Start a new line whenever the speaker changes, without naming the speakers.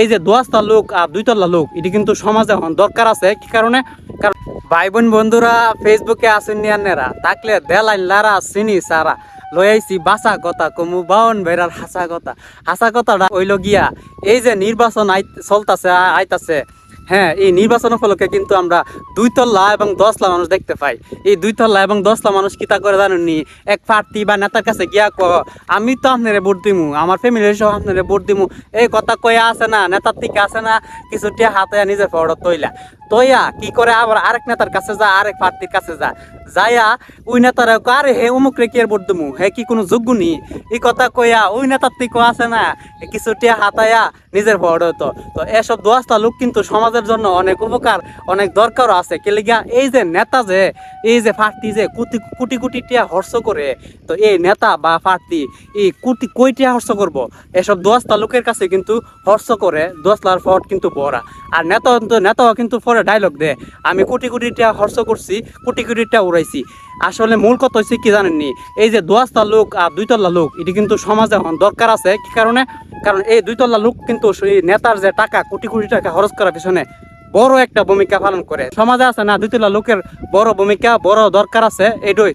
এই যে দোয়াস্তা লোক আর দুইতলা লোক, এটি কিন্তু সমাজে এখন দরকার আছে। কি কারণে? কারণ ভাই বোন বন্ধুরা ফেসবুকে আসেন নিয়ানেরা তাকলে দেলাই লারা, চিনি সারা লই আইছি বাসা কথা কমু, বাউন বেড়ার হাসা কথা। হাসা কথাটা ওইল গিয়া, এই যে নির্বাচন আই, চলতাছে আইতাছে। হ্যাঁ এই নির্বাচন উপলক্ষে কিন্তু আমরা দুই তল্লা এবং দশলা মানুষ দেখতে পাই। এই দুই তল্লা এবং দশলা মানুষ কিতা করে জানেননি? এক প্রার্থী বা নেতার কাছে গিয়া ক আমি তো আপনারে ভোট দিমু, আমার ফ্যামিলির সহ আপনারে ভোট দিমু। এই কথা কয়ে আছে না, নেতার থেকে আছে না, কিছু টিয়া হাতে নিজের ফটো তৈলা। তৈয়া, কি করে আবার আরেক নেতার কাছে যা, আরেক প্রার্থীর কাছে যা। যাইয়া ওই নেতার আরে হে অমুক কি আর ভোট হে কি কোনো যোগ্য নি? এই কথা কইয়া ওই নেতার থেকে আছে না। কিছু টিয়া হাতায়া নিজের ফটো তো তো এসব দোয়াস্তা লোক কিন্তু সমাজের জন্য অনেক উপকার, অনেক দরকারও আছে। কে লিগা এই যে নেতা যে, এই যে প্রার্থী যে কোটি কোটি কোটি টিয়া হর্ষ করে, তো এই নেতা বা প্রার্থী, এই কোটি, কই টিয়া হর্ষ করব? এসব দোয়াস্তা লোকের কাছে কিন্তু হর্ষ করে, দোয়াস্তার ফট কিন্তু বড়া আর নেতা তো নেতাও কিন্তু পরে ডায়লগ দে। আমি কোটি কোটি টিয়া হর্ষ করছি, কোটি কোটি টিয়া উড়াইছি। আসলে মূল কথা হচ্ছে কি জানেননি? এই যে দোয়াস্তা লোক আর দুইতলা লোক, এটি কিন্তু সমাজে এখন দরকার আছে। কি কারণে? কারণ এই দুইতলা লোক কিন্তু নেতার যে টাকা, কোটি কোটি টাকা খরচ করার পিছনে বড় একটা ভূমিকা পালন করে। সমাজে আছে না দুইতলা লোকের বড় ভূমিকা, বড় দরকার আছে এইটাই